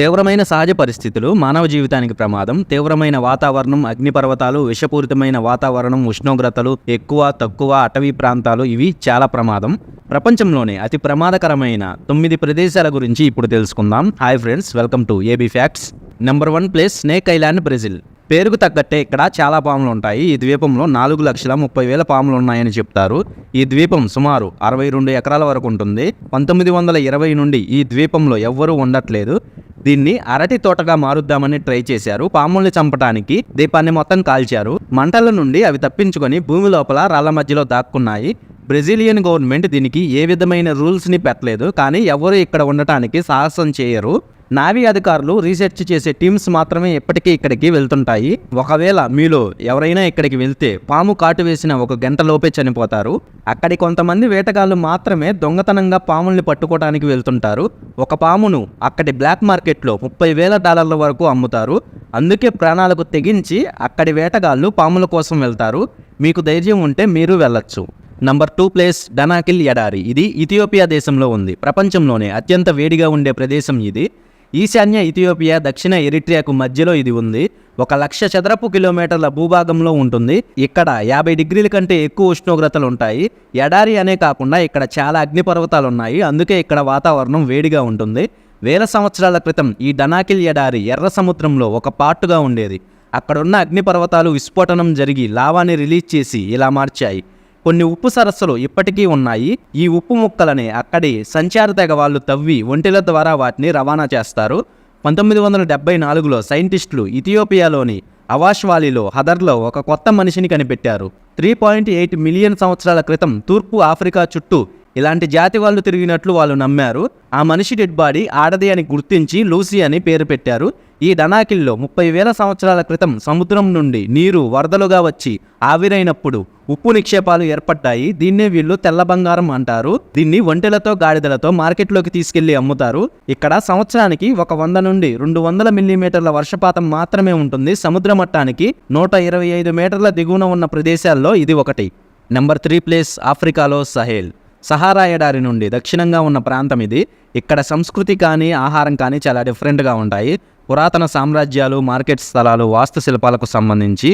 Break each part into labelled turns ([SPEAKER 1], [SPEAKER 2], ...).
[SPEAKER 1] తీవ్రమైన సహజ పరిస్థితులు మానవ జీవితానికి ప్రమాదం తీవ్రమైన వాతావరణం అగ్నిపర్వతాలు విషపూరితమైన వాతావరణం ఉష్ణోగ్రతలు ఎక్కువ తక్కువ అటవీ ప్రాంతాలు ఇవి చాలా ప్రమాదం. ప్రపంచంలోనే అతి ప్రమాదకరమైన తొమ్మిది ప్రదేశాల గురించి ఇప్పుడు తెలుసుకుందాం. Hi friends welcome to A B facts number one place snake island Brazil పేరుకు తగ్గట్టే ఇక్కడ చాలా పాములు ఉంటాయి. ఈ ద్వీపంలో నాలుగు లక్షల ముప్పై వేల పాములు ఉన్నాయని చెప్తారు. ఈ ద్వీపం సుమారు అరవై రెండు ఎకరాల వరకు ఉంటుంది. పంతొమ్మిది వందల ఇరవై నుండి ఈ ద్వీపంలో ఎవ్వరూ ఉండట్లేదు. దీన్ని అరటి తోటగా మారుద్దామని ట్రై చేశారు. పాముల్ని చంపడానికి దీపాన్ని మొత్తం కాల్చారు. మంటల నుండి అవి తప్పించుకొని భూమి లోపల రాళ్ళ మధ్యలో దాక్కున్నాయి. బ్రెజిలియన్ గవర్నమెంట్ దీనికి ఏ విధమైన రూల్స్ని పెట్టలేదు కానీ ఎవరు ఇక్కడ ఉండటానికి సాహసం చేయరు. నావీ అధికారులు రీసెర్చ్ చేసే టీమ్స్ మాత్రమే ఇప్పటికీ ఇక్కడికి వెళ్తుంటాయి. ఒకవేళ మీలో ఎవరైనా ఇక్కడికి వెళ్తే పాము కాటు వేసిన ఒక గంట లోపే చనిపోతారు. అక్కడి కొంతమంది వేటగాళ్ళు మాత్రమే దొంగతనంగా పాముల్ని పట్టుకోవడానికి వెళ్తుంటారు. ఒక పామును అక్కడి బ్లాక్ మార్కెట్లో ముప్పై వేల డాలర్ల వరకు అమ్ముతారు. అందుకే ప్రాణాలకు తెగించి అక్కడి వేటగాళ్ళు పాముల కోసం వెళ్తారు. మీకు ధైర్యం ఉంటే మీరు వెళ్ళొచ్చు. నంబర్ టూ ప్లేస్ డనాకిల్ ఎడారి ఇది ఇథియోపియా దేశంలో ఉంది. ప్రపంచంలోనే అత్యంత వేడిగా ఉండే ప్రదేశం ఇది. ఈశాన్య ఇథియోపియా దక్షిణ ఎరిట్రియాకు మధ్యలో ఇది ఉంది. ఒక లక్ష చదరపు కిలోమీటర్ల భూభాగంలో ఉంటుంది. ఇక్కడ యాభై డిగ్రీల కంటే ఎక్కువ ఉష్ణోగ్రతలు ఉంటాయి. ఎడారి అనే కాకుండా ఇక్కడ చాలా అగ్నిపర్వతాలు ఉన్నాయి. అందుకే ఇక్కడ వాతావరణం వేడిగా ఉంటుంది. వేల సంవత్సరాల క్రితం ఈ డనాకిల్ ఎడారి ఎర్ర సముద్రంలో ఒక పార్టుగా ఉండేది. అక్కడున్న అగ్నిపర్వతాలు విస్ఫోటనం జరిగి లావాని రిలీజ్ చేసి ఇలా మార్చాయి. కొన్ని ఉప్పు సరస్సులు ఇప్పటికీ ఉన్నాయి. ఈ ఉప్పు ముక్కలని అక్కడి సంచార తెగ వాళ్ళు తవ్వి ఒంటెల ద్వారా వాటిని రవాణా చేస్తారు. పంతొమ్మిది వందల డెబ్బై నాలుగులో సైంటిస్టులు ఇథియోపియాలోని అవాష్ వాలీలో హదర్లో ఒక కొత్త మనిషిని కనిపెట్టారు. త్రీ పాయింట్ ఎయిట్ మిలియన్ సంవత్సరాల క్రితం తూర్పు ఆఫ్రికా చుట్టూ ఇలాంటి జాతి వాళ్ళు తిరిగినట్లు వాళ్ళు నమ్మారు. ఆ మనిషి డెడ్ బాడీ ఆడది అని గుర్తించి లూసీ అని పేరు పెట్టారు. ఈ డనాకిల్లో ముప్పై వేల సంవత్సరాల క్రితం సముద్రం నుండి నీరు వరదలుగా వచ్చి ఆవిరైనప్పుడు ఉప్పు నిక్షేపాలు ఏర్పడ్డాయి. దీన్నే వీళ్ళు తెల్ల బంగారం అంటారు. దీన్ని ఒంటెలతో గాడిదలతో మార్కెట్లోకి తీసుకెళ్ళి అమ్ముతారు. ఇక్కడ సంవత్సరానికి ఒక వంద నుండి రెండు వందల మిల్లీమీటర్ల వర్షపాతం మాత్రమే ఉంటుంది. సముద్ర మట్టానికి నూట ఇరవై ఐదు మీటర్ల దిగువన ఉన్న ప్రదేశాల్లో ఇది ఒకటి. నెంబర్ త్రీ ప్లేస్ ఆఫ్రికాలో సహేల్. సహారా ఎడారి నుండి దక్షిణంగా ఉన్న ప్రాంతం ఇది. ఇక్కడ సంస్కృతి కానీ ఆహారం కానీ చాలా డిఫరెంట్గా ఉంటాయి. పురాతన సామ్రాజ్యాలు మార్కెట్ స్థలాలు వాస్తుశిల్పాలకు సంబంధించి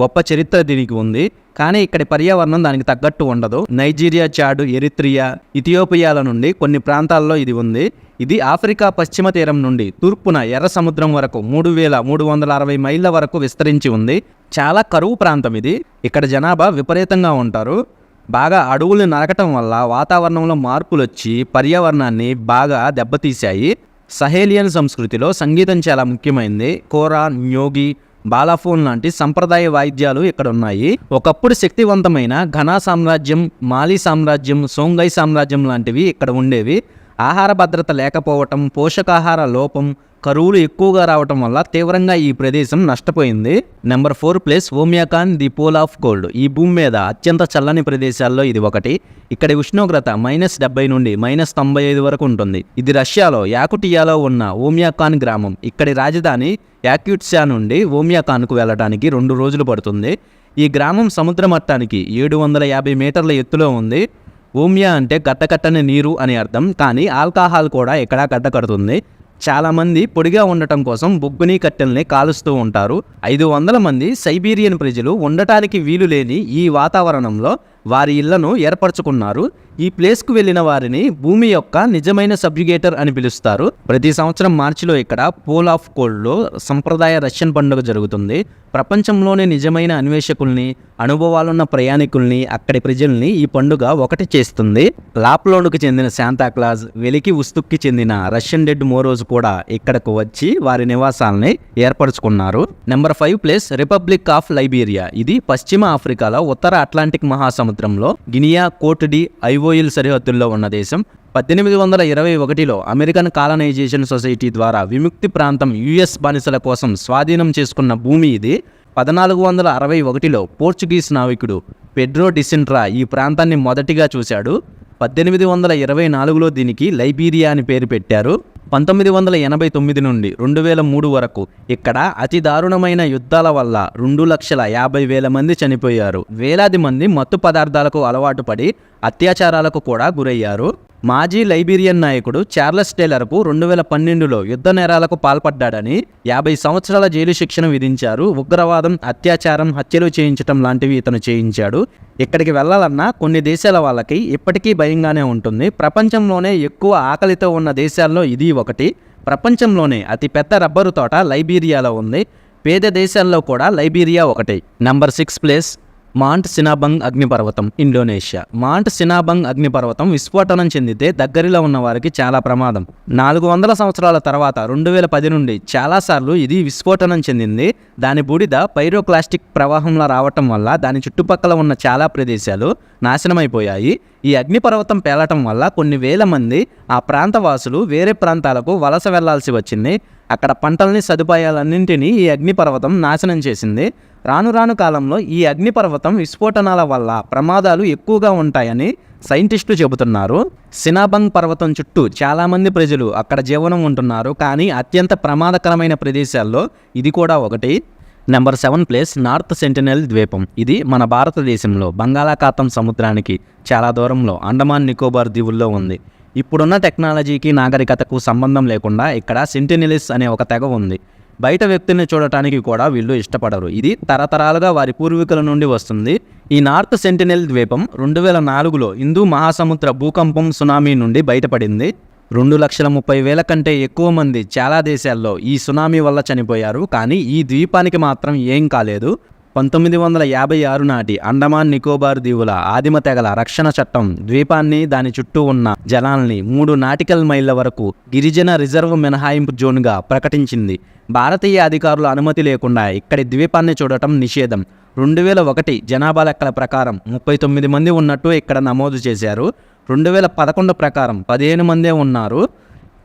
[SPEAKER 1] గొప్ప చరిత్ర దీనికి ఉంది. కానీ ఇక్కడి పర్యావరణం దానికి తగ్గట్టు ఉండదు. నైజీరియా చాడు ఎరిత్రియా ఇథియోపియాల నుండి కొన్ని ప్రాంతాల్లో ఇది ఉంది. ఇది ఆఫ్రికా పశ్చిమ తీరం నుండి తూర్పున ఎర్ర సముద్రం వరకు మూడు వేల మూడు వందల అరవై మైళ్ళ వరకు విస్తరించి ఉంది. చాలా కరువు ప్రాంతం ఇది. ఇక్కడ జనాభా విపరీతంగా ఉంటారు. బాగా అడవులు నరకటం వల్ల వాతావరణంలో మార్పులు వచ్చి పర్యావరణాన్ని బాగా దెబ్బతీశాయి. సహేలియన్ సంస్కృతిలో సంగీతం చాలా ముఖ్యమైనది కోరా న్యోగి బాలాఫోన్ లాంటి సంప్రదాయ వాయిద్యాలు ఇక్కడ ఉన్నాయి ఒకప్పుడు శక్తివంతమైన ఘనా సామ్రాజ్యం మాలి సామ్రాజ్యం సోంగై సామ్రాజ్యం లాంటివి ఇక్కడ ఉండేవి. ఆహార భద్రత లేకపోవటం పోషకాహార లోపం కరువులు ఎక్కువగా రావటం వల్ల తీవ్రంగా ఈ ప్రదేశం నష్టపోయింది. Number four place Oymyakon the pole of cold ఈ భూమి మీద అత్యంత చల్లని ప్రదేశాల్లో ఇది ఒకటి. ఇక్కడి ఉష్ణోగ్రత మైనస్ డెబ్బై నుండి మైనస్ తొంభై ఐదు వరకు ఉంటుంది. ఇది రష్యాలో యాకుటియాలో ఉన్న ఓమియాకాన్ గ్రామం. ఇక్కడి రాజధాని యాక్యూట్సా నుండి ఓమియాకాన్కు వెళ్ళడానికి రెండు రోజులు పడుతుంది. ఈ గ్రామం సముద్ర మట్టానికి ఏడు వందల యాభై మీటర్ల ఎత్తులో ఉంది. ఊమ్య అంటే గడ్డకట్టని నీరు అని అర్థం కానీ ఆల్కహాల్ కూడా ఇక్కడ గడ్డకడుతుంది చాలామంది పొడిగా ఉండటం కోసం బొగ్గుని కట్టెల్ని కాలుస్తూ ఉంటారు. ఐదు వందల మంది సైబీరియన్ ప్రజలు ఉండటానికి వీలు లేని ఈ వాతావరణంలో వారి ఇళ్ళను ఏర్పరచుకున్నారు. ఈ ప్లేస్కు వెళ్ళిన వారిని భూమి యొక్క నిజమైన సబ్జుగేటర్ అని పిలుస్తారు. ప్రతి సంవత్సరం మార్చిలో ఇక్కడ పోల్ ఆఫ్ కోల్డ్లో సంప్రదాయ రష్యన్ పండుగ జరుగుతుంది. ప్రపంచంలోనే నిజమైన అన్వేషకుల్ని అనుభవాలున్న ప్రయాణికుల్ని అక్కడి ప్రజల్ని ఈ పండుగ ఒకటి చేస్తుంది. లాప్లోనుకు చెందిన శాంతాక్లాజ్ వెలికి ఉస్తుక్కి చెందిన రష్యన్ డెడ్ మోరోజ్ కూడా ఇక్కడకు వచ్చి వారి నివాసాలని ఏర్పరచుకున్నారు. Number five place republic of Liberia. ఇది పశ్చిమ ఆఫ్రికాలో ఉత్తర అట్లాంటిక్ సముద్రంలో గినియా కోటడి ఐఓఎల్ సరిహద్దుల్లో ఉన్న దేశం పద్దెనిమిది వందల ఇరవై ఒకటిలో అమెరికన్ కాలనైజేషన్ సొసైటీ ద్వారా విముక్తి ప్రాంతం యుఎస్ బానిసల కోసం స్వాధీనం చేసుకున్న భూమి ఇది. పద్నాలుగు వందల అరవై ఒకటిలో పోర్చుగీస్ నావికుడు పెడ్రో డిసింట్రా ఈ ప్రాంతాన్ని మొదటిగా చూశాడు. పద్దెనిమిది వందల ఇరవై నాలుగులో దీనికి లైబీరియా అని పేరు పెట్టారు. పంతొమ్మిది వందల ఎనభై తొమ్మిది నుండి రెండు వేల మూడు వరకు ఇక్కడ అతి దారుణమైన యుద్ధాల వల్ల రెండు లక్షల యాభై వేల మంది చనిపోయారు. వేలాది మంది మత్తు పదార్థాలకు అలవాటు పడి అత్యాచారాలకు కూడా గురయ్యారు. మాజీ లైబీరియన్ నాయకుడు చార్లెస్ టేలర్కు రెండు వేల పన్నెండులో యుద్ధ నేరాలకు పాల్పడ్డాడని యాభై సంవత్సరాల జైలు శిక్షణ విధించారు. ఉగ్రవాదం అత్యాచారం హత్యలు చేయించటం లాంటివి ఇతను చేయించాడు. ఇక్కడికి వెళ్ళాలన్నా కొన్ని దేశాల వాళ్ళకి ఇప్పటికీ భయంగానే ఉంటుంది. ప్రపంచంలోనే ఎక్కువ ఆకలితో ఉన్న దేశాల్లో ఇది ఒకటి. ప్రపంచంలోనే అతిపెద్ద రబ్బరు తోట లైబీరియాలో ఉంది. పేద దేశాల్లో కూడా లైబీరియా ఒకటి. Number six place Mount Sinabung అగ్నిపర్వతం ఇండోనేషియా. మాంట్ సినాబంగ్ అగ్నిపర్వతం విస్ఫోటనం చెందితే దగ్గరలో ఉన్న వారికి చాలా ప్రమాదం. నాలుగు వందల సంవత్సరాల తర్వాత రెండు వేల పది నుండి చాలాసార్లు ఇది విస్ఫోటనం చెందింది. దాని బూడిద పైరోక్లాస్టిక్ ప్రవాహంలో రావటం వల్ల దాని చుట్టుపక్కల ఉన్న చాలా ప్రదేశాలు నాశనమైపోయాయి. ఈ అగ్నిపర్వతం పేలటం వల్ల కొన్ని వేల మంది ఆ ప్రాంత వాసులు వేరే ప్రాంతాలకు వలస వెళ్ళాల్సి వచ్చింది. అక్కడ పంటల్ని సదుపాయాలన్నింటినీ ఈ అగ్నిపర్వతం నాశనం చేసింది. రాను రాను కాలంలో ఈ అగ్నిపర్వతం విస్ఫోటనాల వల్ల ప్రమాదాలు ఎక్కువగా ఉంటాయని సైంటిస్టులు చెబుతున్నారు. సినాబంగ్ పర్వతం చుట్టూ చాలామంది ప్రజలు అక్కడ జీవనం ఉంటున్నారు. కానీ అత్యంత ప్రమాదకరమైన ప్రదేశాల్లో ఇది కూడా ఒకటి. Number seven place North Sentinel ద్వీపం. ఇది మన భారతదేశంలో బంగాళాఖాతం సముద్రానికి చాలా దూరంలో అండమాన్ నికోబార్ దీవుల్లో ఉంది. ఇప్పుడున్న టెక్నాలజీకి నాగరికతకు సంబంధం లేకుండా ఇక్కడ సెంటినెలిస్ అనే ఒక తెగ ఉంది. బయట వ్యక్తుల్ని చూడటానికి కూడా వీళ్ళు ఇష్టపడరు. ఇది తరతరాలుగా వారి పూర్వీకుల నుండి వస్తుంది. ఈ నార్త్ సెంటినెల్ ద్వీపం రెండు వేల నాలుగులో హిందూ మహాసముద్ర భూకంపం సునామీ నుండి బయటపడింది. రెండు లక్షల ముప్పై వేల కంటే ఎక్కువ మంది చాలా దేశాల్లో ఈ సునామీ వల్ల చనిపోయారు. కానీ ఈ ద్వీపానికి మాత్రం ఏం కాలేదు. పంతొమ్మిది వందల యాభై ఆరు నాటి అండమాన్ నికోబార్ దీవుల ఆదిమ తెగల రక్షణ చట్టం ద్వీపాన్ని దాని చుట్టూ ఉన్న జలాల్ని మూడు నాటికల్ మైళ్ళ వరకు గిరిజన రిజర్వ్ మినహాయింపు జోన్గా ప్రకటించింది. భారతీయ అధికారుల అనుమతి లేకుండా ఇక్కడి ద్వీపాన్ని చూడటం నిషేధం. రెండు వేల ఒకటి జనాభా లెక్కల ప్రకారం ముప్పై తొమ్మిది మంది ఉన్నట్టు ఇక్కడ నమోదు చేశారు. రెండు వేల పదకొండు ప్రకారం పదిహేను మందే ఉన్నారు.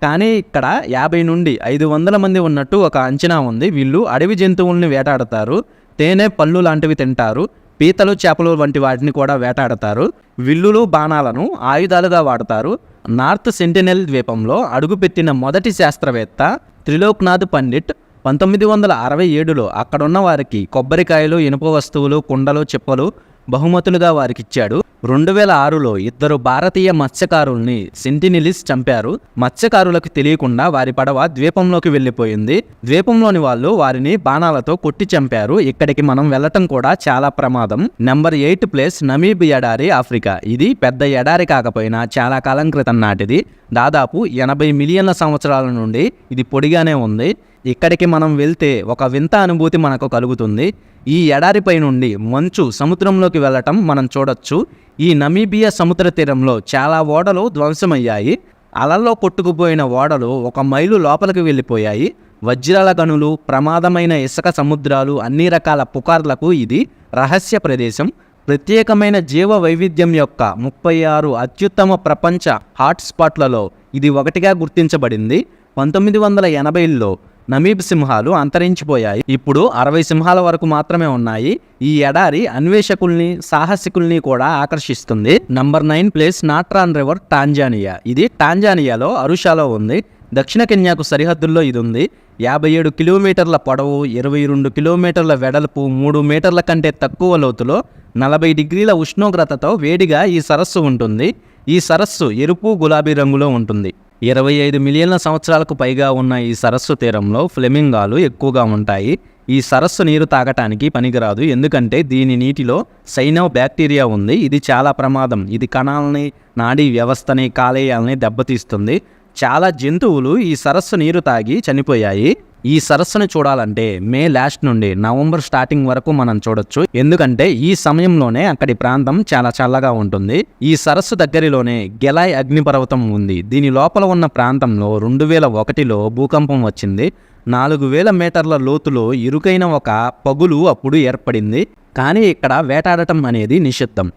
[SPEAKER 1] కానీ ఇక్కడ యాభై నుండి ఐదు వందల మంది ఉన్నట్టు ఒక అంచనా ఉంది. వీళ్ళు అడవి జంతువుల్ని వేటాడతారు. తేనె పళ్ళు లాంటివి తింటారు పీతలు చేపలు వంటి వాటిని కూడా వేటాడతారు విల్లులు బాణాలను ఆయుధాలుగా వాడతారు. నార్త్ సెంటినెల్ ద్వీపంలో అడుగుపెట్టిన మొదటి శాస్త్రవేత్త త్రిలోక్నాథ్ పండిట్ పంతొమ్మిది వందల అరవై ఏడులో అక్కడున్న వారికి కొబ్బరికాయలు ఇనుప వస్తువులు కుండలు చెప్పలు బహుమతులుగా వారికిచ్చాడు. రెండు వేల ఆరులో ఇద్దరు భారతీయ మత్స్యకారుల్ని సెంటినిలిస్ చంపారు. మత్స్యకారులకు తెలియకుండా వారి పడవ ద్వీపంలోకి వెళ్ళిపోయింది. ద్వీపంలోని వాళ్ళు వారిని బాణాలతో కొట్టి చంపారు. ఇక్కడికి మనం వెళ్ళటం కూడా చాలా ప్రమాదం. నెంబర్ ఎయిట్ ప్లేస్ నమీబ్ ఎడారి ఆఫ్రికా. ఇది పెద్ద ఎడారి కాకపోయినా చాలా కాలం క్రితం నాటిది. దాదాపు ఎనభై మిలియన్ల సంవత్సరాల నుండి ఇది పొడిగానే ఉంది. ఇక్కడికి మనం వెళ్తే ఒక వింత అనుభూతి మనకు కలుగుతుంది. ఈ ఎడారిపై నుండి మంచు సముద్రంలోకి వెళ్ళటం మనం చూడొచ్చు. ఈ నమీబియా సముద్ర తీరంలో చాలా ఓడలు ధ్వంసమయ్యాయి. అలల్లో కొట్టుకుపోయిన ఓడలు ఒక మైలు లోపలికి వెళ్ళిపోయాయి. వజ్రాల గనులు ప్రమాదమైన ఇసుక సముద్రాలు అన్ని రకాల పుకార్లకు ఇది రహస్య ప్రదేశం. ప్రత్యేకమైన జీవ వైవిధ్యం యొక్క ముప్పై ఆరు అత్యుత్తమ ప్రపంచ హాట్స్పాట్లలో ఇది ఒకటిగా గుర్తించబడింది. పంతొమ్మిది వందల ఎనభైలో నమీబ్ సింహాలు అంతరించిపోయాయి. ఇప్పుడు అరవై సింహాల వరకు మాత్రమే ఉన్నాయి. ఈ ఎడారి అన్వేషకుల్ని సాహసికుల్ని కూడా ఆకర్షిస్తుంది. Number nine place Natron river Tanzania ఇది టాంజానియాలో అరుషాలో ఉంది. దక్షిణ కెన్యాకు సరిహద్దుల్లో ఇది ఉంది. యాభై ఏడు కిలోమీటర్ల పొడవు ఇరవై రెండు కిలోమీటర్ల వెడల్పు మూడు మీటర్ల కంటే తక్కువ లోతులో నలభై డిగ్రీల ఉష్ణోగ్రతతో వేడిగా ఈ సరస్సు ఉంటుంది. ఈ సరస్సు ఎరుపు గులాబీ రంగులో ఉంటుంది. ఇరవై ఐదు మిలియన్ల సంవత్సరాలకు పైగా ఉన్న ఈ సరస్సు తీరంలో ఫ్లెమింగాలు ఎక్కువగా ఉంటాయి. ఈ సరస్సు నీరు తాగటానికి పనికిరాదు. ఎందుకంటే దీని నీటిలో సైనో బ్యాక్టీరియా ఉంది. ఇది చాలా ప్రమాదం. ఇది కణాలని నాడీ వ్యవస్థని కాలేయాలని దెబ్బతీస్తుంది. చాలా జంతువులు ఈ సరస్సు నీరు తాగి చనిపోయాయి. ఈ సరస్సును చూడాలంటే మే లాస్ట్ నుండి నవంబర్ స్టార్టింగ్ వరకు మనం చూడొచ్చు. ఎందుకంటే ఈ సమయంలోనే అక్కడి ప్రాంతం చాలా చల్లగా ఉంటుంది. ఈ సరస్సు దగ్గరలోనే గెలాయ్ అగ్నిపర్వతం ఉంది. దీని లోపల ఉన్న ప్రాంతంలో రెండు వేల ఒకటిలో భూకంపం వచ్చింది. నాలుగు వేల మీటర్ల లోతులో ఇరుకైన ఒక పగులు అప్పుడు ఏర్పడింది. కానీ ఇక్కడ వేటాడటం అనేది నిషిద్ధం.